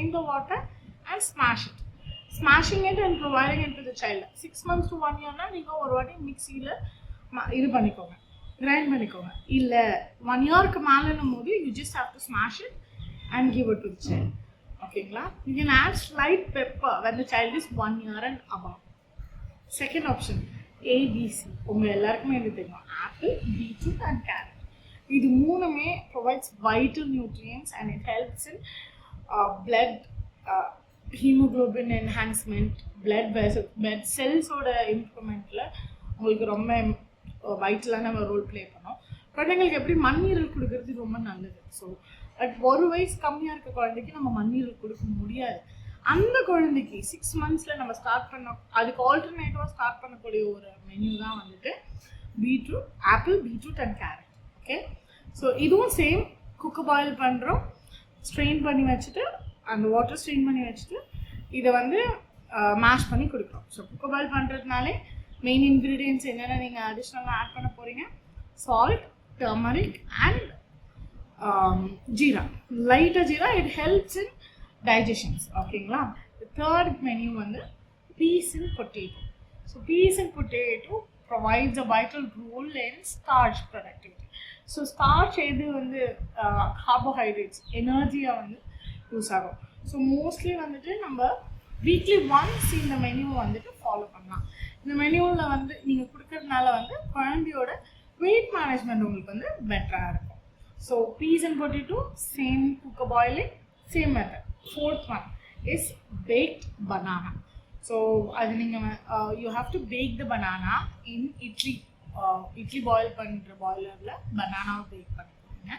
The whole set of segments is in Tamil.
drain the water and smash it. Smashing it and providing it to the six months to one இயர்னா நீங்கள் ஒரு வாட்டி மிக்சியில் இது பண்ணிக்கோங்க. கிரைண்ட் பண்ணிக்கோங்க. இல்லை ஒன் இயருக்கு மேலேனும் போது you just have to smash it and give it to the child ஓகேங்களா you can add slight pepper when the child is one year and above second option A B C உங்கள் எல்லாருக்குமே இது தெரியும். ஆப்பிள் பீட்ரூட் அண்ட் கேரட் இது மூணுமே provides vital nutrients and it helps in blood haemoglobin enhancement blood vessel blood செல்ஸோட இம்ப்ரூவ்மெண்ட்டில் உங்களுக்கு ரொம்ப uh, வைட்டலான ரோல் ப்ளே பண்ணோம். குழந்தைங்களுக்கு எப்படி மண்ணீரல் கொடுக்கறது ரொம்ப நல்லது. ஸோ பட் ஒரு வயசு கம்மியாக இருக்க குழந்தைக்கு நம்ம மண்ணீரல் கொடுக்க முடியாது. அந்த குழந்தைக்கு சிக்ஸ் மந்த்ஸில் நம்ம ஸ்டார்ட் பண்ண அதுக்கு ஆல்டர்னேட்டிவாக ஸ்டார்ட் பண்ணக்கூடிய ஒரு மெனு தான் வந்துட்டு beetroot apple beetroot and carrot okay so இதுவும் சேம் குக்கு பாயில் பண்ணுறோம் ஸ்ட்ரெயின் பண்ணி வச்சுட்டு அந்த வாட்டர் ஸ்ட்ரெயின் பண்ணி வச்சுட்டு இதை வந்து மேஷ் பண்ணி கொடுக்குறோம் ஸோ குக்கு பண்ணுறதுனாலே மெயின் இன்க்ரீடியன்ஸ் என்னென்ன நீங்கள் அடிஷ்னலாக ஆட் பண்ண போகிறீங்க சால்ட் டர்மரிக் அண்ட் ஜீரா. லைட்டாக jeera it helps in digestions ஓகேங்களா? தேர்ட் மெனு வந்து peas in potato so peas in potato provides a vital role in starch productivity so starch எது வந்து கார்போஹைட்ரேட்ஸ் எனர்ஜியாக வந்து யூஸ் ஆகும். ஸோ மோஸ்ட்லி வந்துட்டு நம்ம வீக்லி ஒன்ஸ் இந்த மெனுவை வந்துட்டு ஃபாலோ பண்ணலாம். இந்த மெனுவில் வந்து நீங்கள் கொடுக்கறதுனால வந்து குழந்தையோட வெயிட் மேனேஜ்மெண்ட் உங்களுக்கு வந்து பெட்டராக இருக்கும். So peas and potato same குக்க boiling same method fourth one is baked banana so அது நீங்கள் you have to bake the banana in idli. Idli boil பண்ணுற பாய்லரில் பனானாவை பேக் பண்ணிக்கோங்க.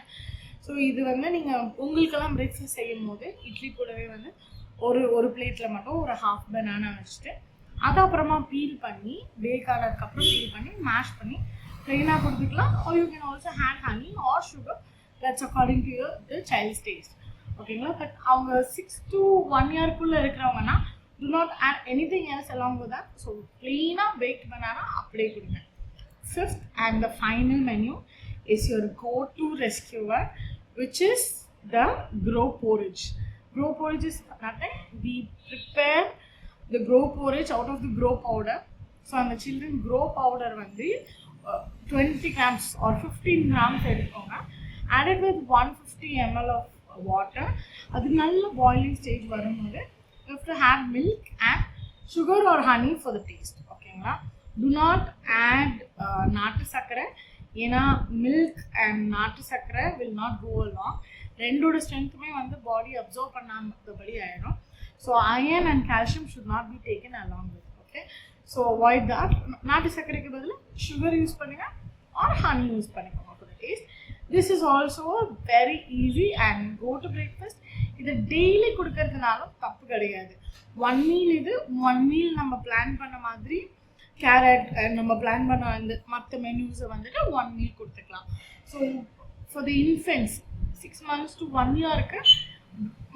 ஸோ இது வந்து நீங்கள் உங்களுக்கெல்லாம் பிரேக்ஃபாஸ்ட் செய்யும் போது இட்லி கூடவே வந்து ஒரு ஒரு பிளேட்டில் மட்டும் ஒரு ஹாஃப் பனானா வச்சுட்டு அது அப்புறமா பீல் பண்ணி பேக் ஆனதுக்கப்புறம் பீல் பண்ணி மேஷ் பண்ணி ப்ளெயினாக கொடுத்துக்கலாம். Or you can also had honey or sugar that's according to your the child's taste ஓகேங்களா பட் அவங்க சிக்ஸ் டு ஒன் இயர்க்குள்ளே இருக்கிறவங்கன்னா do not add any thing else along with so ப்ளெயினாக bake banana அப்படியே கொடுங்க. Fifth and the final menu is your go to rescuer which is the grow porridge. Grow porridge is nothing. We prepare the grow porridge out of the grow powder. So அந்த சில்ட்ரன் க்ரோ பவுடர் வந்து twenty grams or fifteen grams எடுத்துக்கோங்க added with one fifty ML of water அது நல்ல பாயிலிங் ஸ்டேஜ் வரும்போது you to have milk and sugar or honey for the taste ஓகேங்களா டு நாட் ஆட் நாட்டு சர்க்கரை. ஏன்னா மில்க் அண்ட் நாட்டு சர்க்கரை வில் நாட் கோ அலாங் ரெண்டோட ஸ்ட்ரென்த்துமே வந்து பாடி அப்சர்வ் பண்ணாதபடி ஆயிடும் so iron and calcium should not be taken along with okay so avoid that நாட்டு சர்க்கரைக்கு பதில் சுகர் யூஸ் பண்ணுங்க ஆர் ஹனி யூஸ் பண்ணிக்கோங்க for taste this is also very easy and go to breakfast இது டெய்லி கொடுக்கறதுனாலும் தப்பு கிடையாது. ஒன் மீல் இது ஒன் மீல் நம்ம பிளான் பண்ண மாதிரி கேரட் நம்ம பிளான் பண்ண வந்து மற்ற மெனுஸை வந்துட்டு ஒன் மீல் கொடுத்துக்கலாம். So for the infants six months to one இயருக்கு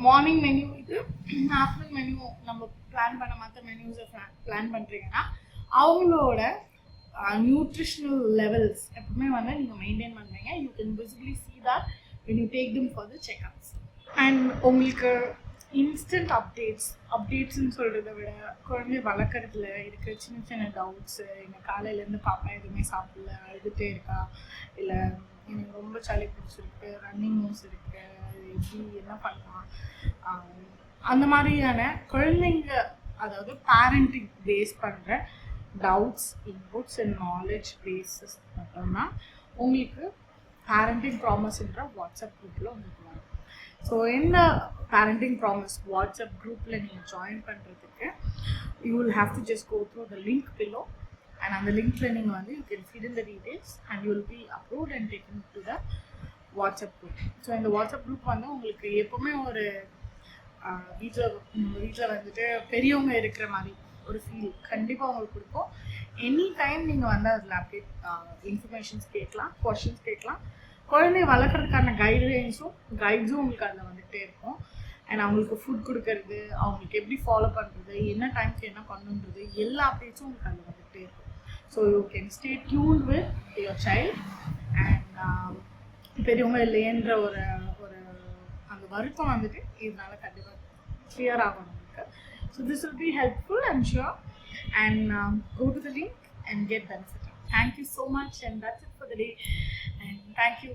மார்னிங் மெனு இது ஆஃப்டர்நூன் மெனு நம்ம பிளான் பண்ண மற்ற மெனுஸை பிளான் பண்ணுறீங்கன்னா அவங்களோட நியூட்ரிஷனல் லெவல்ஸ் எப்பவுமே வந்து நீங்கள் மெயின்டைன் பண்ணுறீங்க you can visibly see that when you take them for the checkups and உங்களுக்கு இன்ஸ்டன்ட் அப்டேட்ஸ் அப்டேட்ஸ்னு சொல்கிறத விட குழந்தைய வளர்க்குறதுல இருக்க சின்ன சின்ன டவுட்ஸு எங்கள் காலையிலேருந்து பாப்பா எதுவுமே சாப்பிடல அழுதுகிட்டே இருக்கா இல்லை எனக்கு ரொம்ப சளி பிடிச்சிருக்கு ரன்னிங் நோஸ் இருக்கு எப்படி என்ன பண்ணலாம்? அந்த மாதிரியான குழந்தைங்க அதாவது பேரண்டிங் பேஸ் பண்ணுற doubts inputs and knowledge bases மட்டும்தான் உங்களுக்கு பேரண்டிங் ப்ராமஸ்ன்ற வாட்ஸ்அப் குரூப்பில் உங்களுக்கு வரும். ஸோ என்ன பேரண்டிங் ப்ராமிஸ் வாட்ஸ்அப் குரூப்பில் நீங்கள் ஜாயின் பண்ணுறதுக்கு you will have to just go through the link below and அந்த லிங்க்ல நீங்கள் வந்து you can feed in the details and you will be approved and taken to the WhatsApp group so இந்த வாட்ஸ்அப் குரூப் வந்து உங்களுக்கு எப்பவுமே ஒரு வீட்டில் வீட்டில் வந்துட்டு பெரியவங்க இருக்கிற மாதிரி ஒரு ஃபீல் கண்டிப்பாக உங்களுக்கு கொடுக்கும். எனி டைம் நீங்கள் வந்து அதில் அப்டேட் இன்ஃபர்மேஷன்ஸ் கேட்கலாம் கொஷின்ஸ் கேட்கலாம். குழந்தைய வளர்க்குறதுக்கான கைட்லைன்ஸும் கைட்ஸும் உங்களுக்கு அதில் வந்துகிட்டே இருக்கும். அண்ட் அவங்களுக்கு ஃபுட் கொடுக்கறது அவங்களுக்கு எப்படி ஃபாலோ பண்ணுறது என்ன டைம்க்கு என்ன பண்ணுன்றது எல்லா அப்டேட்ஸும் உங்களுக்கு அதில் வந்துகிட்டே இருக்கும். So you can stay tune with your child and பெரியவங்க இல்லையன்ற ஒரு ஒரு அந்த வருத்தம் வந்துட்டு இதனால கண்டிப்பாக கிளியர் ஆகும் நமக்கு. So this will be helpful I'm sure and go to the link and get benefit thank you so much and that's it for the day and thank you